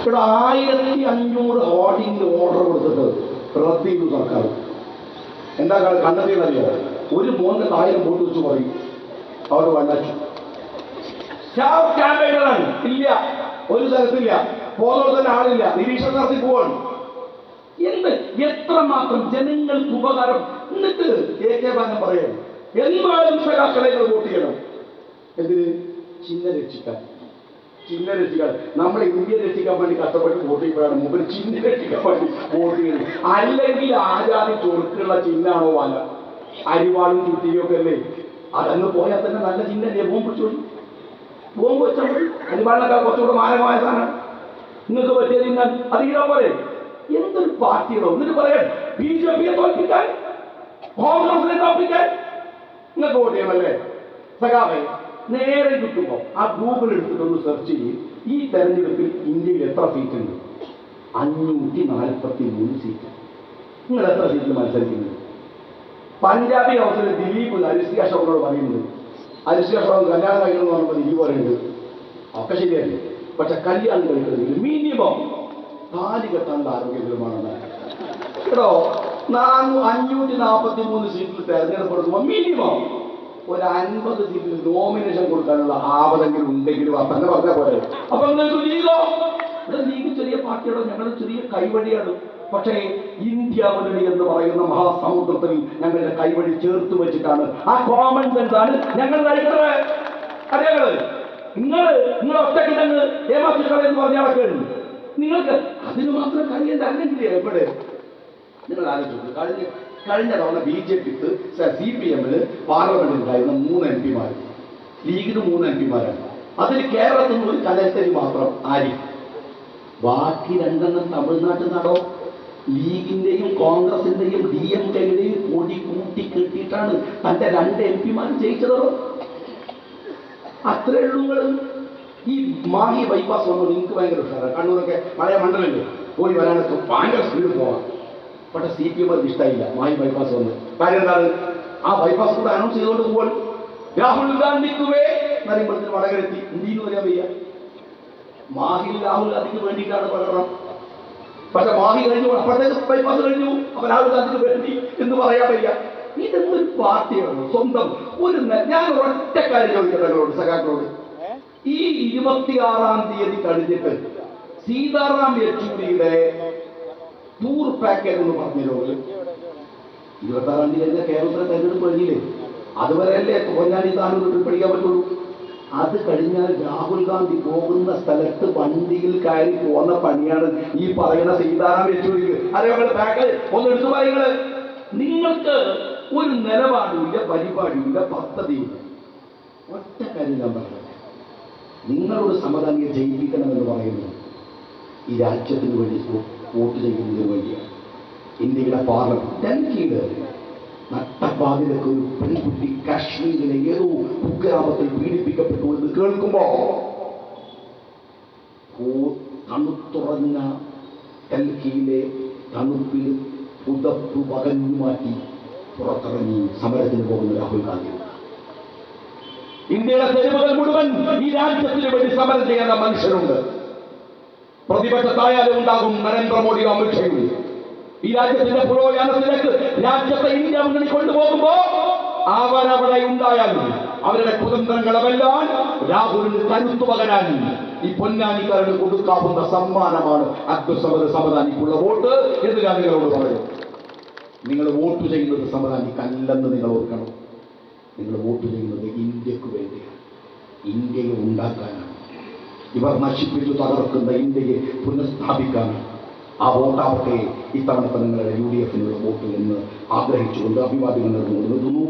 ഇവിടെ ആയിരത്തി അഞ്ഞൂറ് അവാർഡിന്റെ ഓർഡർ കൊടുത്തിട്ട് റദ്ദ് സർക്കാർ. എന്താ കണ്ടെത്തിയതല്ലോ ഒരു മോന്റെ ആയിരം വോട്ട് വെച്ച് പറയും. അവർ വന്നു ഇല്ല. ഒരു സ്ഥലത്തില്ല. പോകുന്നവർ തന്നെ ആളില്ല. നിരീക്ഷണം നടത്തി പോവാണ്. എന്ത്? എത്രമാത്രം ജനങ്ങൾക്ക് ഉപകാരം? എന്നിട്ട് എ കെ ബാലൻ പറയണം എന്നാലും സഖാക്കളെ വോട്ട് ചെയ്യണം? എന്തിന്? ചിഹ്ന രക്ഷിക്കാൻ. ചിഹ്ന രക്ഷിക്കാൻ നമ്മൾ ഇന്ത്യ രക്ഷിക്കാൻ വേണ്ടി കഷ്ടപ്പെട്ട് വോട്ട് ചെയ്യുമ്പോഴാണ് മുമ്പ് ചിഹ്ന രക്ഷിക്കാൻ വേണ്ടി വോട്ട് ചെയ്യുന്നത് അല്ലെങ്കിൽ ആചാരി ചൊറുക്കുള്ള ചിഹ്നാണോ വല അരിവാളും ചുറ്റിയും ഒക്കെ അല്ലേ? അതങ്ങ് പോയാൽ തന്നെ നല്ല ചിഹ്നല്ലേ ബോംബ് പിടിച്ചോളി ബോംബ് വെച്ചാൽ മതി. അരിവാളിനൊക്കെ കുറച്ചുകൂടെ മാരകമായ സാധനം. നിങ്ങൾക്ക് പറ്റിയത് ചിഹ്നം. അത് ഇതാ പോലെ. എന്തൊരു പാർട്ടികളോ. എന്നിട്ട് പറയാൻ ബി ജെ പിയെ തോൽപ്പിക്കാൻ കോൺഗ്രസിനെ തോൽപ്പിക്കാൻ. നിങ്ങൾക്ക് വോട്ട് ചെയ്യണമല്ലേ സഖാവേ നേരെ കിട്ടുമ്പോൾ ആ ഗൂഗിൾ എടുത്തിട്ടൊന്ന് സെർച്ച് ചെയ്യും. ഈ തെരഞ്ഞെടുപ്പിൽ ഇന്ത്യയിൽ എത്ര സീറ്റ് ഉണ്ട്? അഞ്ഞൂറ്റി നാൽപ്പത്തി മൂന്ന് സീറ്റ് നിങ്ങൾ എത്ര സീറ്റിൽ മത്സരിക്കുന്നത്? പഞ്ചാബി ഹൗസിൽ ദിലീപ് അനുഷ്ക ഷോറിനോട് പറയുന്നത്. അനുഷ്ക ഷോർ കല്യാണം കഴിക്കണമെന്ന് പറഞ്ഞപ്പോൾ ദിലീപ് പറയുന്നത്. ഒക്കെ ശരിയല്ലേ? പക്ഷെ കല്യാണം കഴിക്കുന്നത് മിനിമം താലി കെട്ടാനുള്ള ആരോഗ്യകരമാണെന്ന് കേട്ടോ നാനൂ അഞ്ഞൂറ്റി നാൽപ്പത്തി മൂന്ന് സീറ്റിൽ തെരഞ്ഞെടുപ്പ് മിനിമം ഒരു അൻപത് സീറ്റിൽ നോമിനേഷൻ കൊടുക്കാനുള്ള ആവതെങ്കിലും ഉണ്ടെങ്കിലും തന്നെ പറഞ്ഞ പോലെ അപ്പൊ ലീഗോ ലീഗ് ചെറിയ പാർട്ടിയാണോ ഞങ്ങൾ ചെറിയ കൈവഴിയാണ്. പക്ഷേ ഇന്ത്യ മുന്നണി എന്ന് പറയുന്ന മഹാസമുദ്രത്തിൽ ഞങ്ങളുടെ കൈവഴി ചേർത്ത് വെച്ചിട്ടാണ്. ആ കോമൺ സെൻസ് ആണ് ഞങ്ങൾ നയിക്കുന്നത്. അറിയാങ്ങൾ നിങ്ങൾ നിങ്ങൾ ഒറ്റയ്ക്ക് തന്നെ ഏമാറ്റിക്കളെ എന്ന് പറഞ്ഞ ആളൊക്കെയുണ്ട് നിങ്ങൾക്ക് അതിന് മാത്രം കഴിയേണ്ട അല്ലെങ്കിൽ എവിടെ? നിങ്ങൾ ആലോചിച്ചു കഴിഞ്ഞ കഴിഞ്ഞ തവണ ബി ജെ പിക്ക് സി പി എമ്മിൽ പാർലമെന്റിൽ ഉണ്ടായിരുന്ന മൂന്ന് എം പിമാർ ലീഗിന് മൂന്ന് എം പിമാരാണ് അതിൽ കേരളത്തിൽ നിന്ന് ഒരു കലത്തരി മാത്രം ആരിഫ്. ബാക്കി രണ്ടെണ്ണം തമിഴ്നാട്ടിൽ നടോ? ലീഗിന്റെയും കോൺഗ്രസിന്റെയും ഡി എം കെയുടെയും കൂടി കൂട്ടി കെട്ടിയിട്ടാണ് തന്റെ രണ്ട് എം പിമാർ ജയിച്ചതോ? അത്രേ ഉള്ളൂ. ഈ മാഹി ബൈപ്പാസ് വന്നു നിങ്ങൾക്ക് ഭയങ്കര ഉഷാറാണ്. കണ്ണൂരൊക്കെ പഴയ മണ്ഡലമില്ലേ പോയി വരാനൊക്കെ ഭയങ്കര സ്പീഡ് പോവാം. പക്ഷെ സി പി എം അത് ഇഷ്ടമായില്ല മായി ബൈപ്പാസ് വന്ന്. കാര്യം എന്താണ്? ആ ബൈപ്പാസ് കൂടെ അനൗൺസ് ചെയ്തുകൊണ്ട് പോവാൻ രാഹുൽ ഗാന്ധിക്കുവേ വടകരത്തി വടകരെത്തി. നിന്ന് പറയാൻ വയ്യ? മാഹിൽ രാഹുൽ ഗാന്ധിക്ക് വേണ്ടിയിട്ടാണ് പ്രകടനം. പക്ഷെ മാഹി കഴിഞ്ഞു അപ്പോഴത്തേക്ക് ബൈപ്പാസ് കഴിഞ്ഞു. അപ്പൊ രാഹുൽ ഗാന്ധിക്ക് വേണ്ടി എന്ന് പറയാൻ വയ്യ. ഇതെന്തൊരു പാർട്ടിയാണ്? സ്വന്തം ഒരു ഞാൻ ഒറ്റ കാര്യം ചോദിക്കട്ടെ സഖാക്കളോട്. ഈ ഇരുപത്തിയാറാം തീയതി കഴിഞ്ഞിട്ട് സീതാറാം യെച്ചൂരിയുടെ ടൂർ പാക്കേജ് എന്ന് പറഞ്ഞല്ലോ ഇരുപത്താറാം തീയതി കഴിഞ്ഞാൽ കേരളത്തിലെ തെരഞ്ഞെടുപ്പ് കഴിഞ്ഞില്ലേ? അതുവരെയല്ലേ പൊന്നാനി താലൂക്ക് പഠിക്കാൻ പറ്റുള്ളൂ? അത് കഴിഞ്ഞാൽ രാഹുൽ ഗാന്ധി പോകുന്ന സ്ഥലത്ത് വണ്ടിയിൽ കയറി പോകുന്ന പണിയാണ് ഈ പറയുന്ന സീതാറാം യെച്ചൂരിക്ക്. അതേപോലെ പാക്കേജ് ഒന്ന് എടുത്തു പറയുന്നത് നിങ്ങൾക്ക് ഒരു നിലപാടുമില്ല പരിപാടിയില്ല പദ്ധതിയില്ല. ഒറ്റ കാര്യം ഞാൻ പറയാം നിങ്ങളോട് സമതാനിയെ ജയിപ്പിക്കണമെന്ന് പറയുന്നു. ഈ രാജ്യത്തിന് വേണ്ടി വോട്ട് ചെയ്യുന്നത് വഴിയാണ്. ഇന്ത്യയുടെ പാർലമെന്റ് ഡൽഹിയിൽ നട്ടപ്പാതിലൊക്കെ ഒരു പെൺകുട്ടി കാശ്മീരിലെ ഏതോ കുഗ്രാമത്തിൽ പീഡിപ്പിക്കപ്പെട്ടു എന്ന് കേൾക്കുമ്പോ തണുത്തുറഞ്ഞ ഡൽഹിയിലെ തണുപ്പിൽ പുതപ്പ് പകഞ്ഞു മാറ്റി പുറത്തിറങ്ങി സമരത്തിന് പോകുന്ന രാഹുൽ ഗാന്ധി. ഇന്ത്യയുടെ തെരുവുകൾ മുഴുവൻ ഈ രാജ്യത്തിന് വേണ്ടി സമരം ചെയ്യുന്ന മനുഷ്യരുണ്ട്. പ്രതിപക്ഷത്തായാലും ഉണ്ടാകും നരേന്ദ്രമോദി അമിത്ഷയും. ഈ രാജ്യത്തിന്റെ പുരോഗമനത്തിലേക്ക് രാജ്യത്തെ ഇന്ത്യ മുന്നണി കൊണ്ടുപോകുമ്പോ അവരവിടെ ഉണ്ടായാലും അവരുടെ കുതന്ത്രങ്ങളെല്ലാം രാഹുലിന് കരുത്തു പകരാൻ ഈ പൊന്നാനിക്കാരന് കൊടുക്കാവുന്ന സമ്മാനമാണ് അബ്ദുസമദ് സമദാനിക്കുള്ള വോട്ട് എന്ന് ഞാൻ നിങ്ങളോട് പറയും. നിങ്ങൾ വോട്ട് ചെയ്യുന്നത് സമദാനിക്കല്ലെന്ന് നിങ്ങൾ ഓർക്കണം. നിങ്ങൾ വോട്ട് ചെയ്യുന്നത് ഇന്ത്യയ്ക്ക് വേണ്ടിയാണ്. ഇന്ത്യയെ ഉണ്ടാക്കാനാണ് ഇവർ നശിപ്പിച്ചു തകർക്കുന്ന ഇന്ത്യയെ പുനഃസ്ഥാപിക്കാൻ ആ വോട്ടാവട്ടെ ഇത്തവണത്തെ നിങ്ങളുടെ യു ഡി എഫിനുള്ള വോട്ട് എന്ന് ആഗ്രഹിച്ചുകൊണ്ട് അഭിവാദ്യങ്ങൾ നിർത്തുന്നു യു